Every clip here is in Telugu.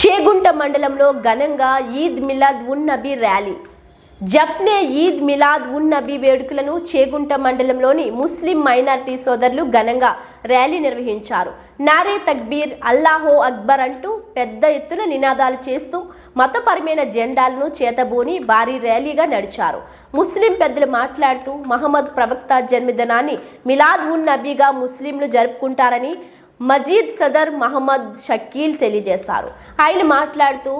చేగుంట మండలంలో ఘనంగా ఈద్ మిలాద్ ఉన్ నబీ ర్యాలీ. జప్నే ఈద్ మిలాద్ ఉన్ నబీ వేడుకలను చేగుంట మండలంలోని ముస్లిం మైనార్టీ సోదరులు ఘనంగా ర్యాలీ నిర్వహించారు. నారే తక్బీర్ అల్లాహో అక్బర్ అంటూ పెద్ద ఎత్తున నినాదాలు చేస్తూ మతపరమైన జెండాలను చేతబూని భారీ ర్యాలీగా నడిచారు. ముస్లిం పెద్దలు మాట్లాడుతూ మహమ్మద్ ప్రవక్త జన్మదినాన్ని మిలాద్ ఉన్ నబీగా ముస్లింలు జరుపుకుంటారని మజీద్ సదర్ మహమ్మద్ షకీల్ తెలియజేశారు. ఆయన మాట్లాడుతూ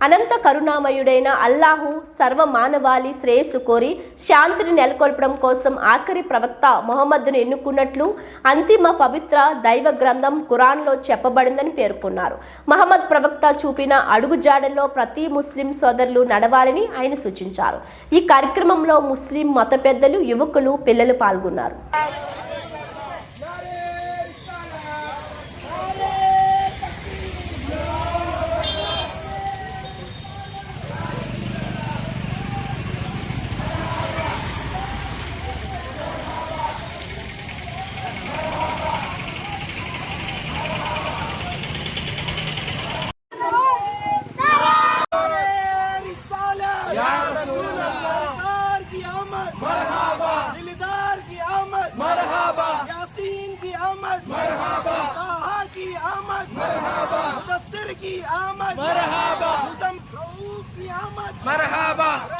అనంత కరుణామయుడైన అల్లాహు సర్వ మానవాళి శ్రేయస్సు కోరి శాంతిని నెలకొల్పడం కోసం ఆఖరి ప్రవక్త మొహమ్మద్ను ఎన్నుకున్నట్లు అంతిమ పవిత్ర దైవ గ్రంథం ఖురాన్లో చెప్పబడిందని పేర్కొన్నారు. మహమ్మద్ ప్రవక్త చూపిన అడుగుజాడల్లో ప్రతి ముస్లిం సోదరులు నడవాలని ఆయన సూచించారు. ఈ కార్యక్రమంలో ముస్లిం మత పెద్దలు యువకులు పిల్లలు పాల్గొన్నారు. مرحبا. مرحبا.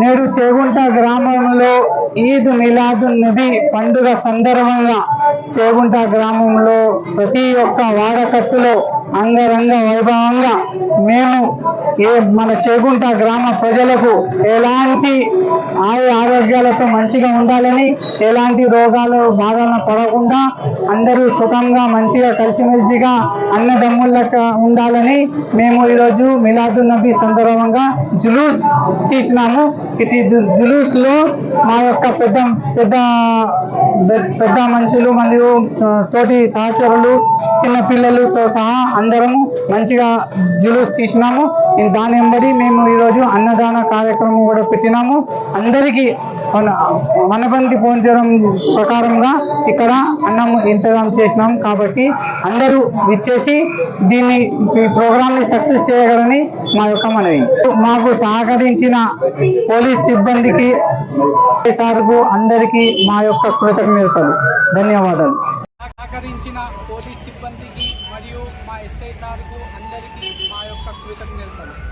నేడు చేగుంట గ్రామంలో ఈద్ మిలాదు నబీ పండుగ సందర్భంగా చేగుంట గ్రామంలో ప్రతి ఒక్క వాడకట్టులో అంగరంగ వైభవంగా మేము ఏ మన చేగుంట గ్రామ ప్రజలకు ఎలాంటి ఆయు ఆరోగ్యాలతో మంచిగా ఉండాలని ఎలాంటి రోగాలు బాధన పడకుండా అందరూ సుఖంగా మంచిగా కలిసిమెలిసిగా అన్నదమ్ముళ్ళగా ఉండాలని మేము ఈరోజు మిలాదు నబీ సందర్భంగా జులూస్ తీసినాము. ఇటు జులూస్లో మా యొక్క పెద్ద పెద్ద పెద్ద మనుషులు మరియు తోటి సహచరులు చిన్న పిల్లలతో సహా అందరము మంచిగా జులూస్ తీసినాము. దాని వెంబడి మేము ఈరోజు అన్నదాన కార్యక్రమం కూడా పెట్టినాము. అందరికీ మన మనబంతి పోంచడం ప్రకారంగా ఇక్కడ అన్నం ఇంతజాం చేసినాం కాబట్టి అందరూ విచ్చేసి దీన్ని ఈ ప్రోగ్రామ్ని సక్సెస్ చేయగలని మా యొక్క మనవి. మాకు సహకరించిన పోలీస్ సిబ్బందికి సార్కు అందరికీ మా యొక్క కృతజ్ఞతలు. ధన్యవాదాలు. సహకరించిన పోలీస్ సిబ్బందికి మరియు మా ఎస్ఐ సార్కు అందరికీ మా యొక్క కృతజ్ఞతలు.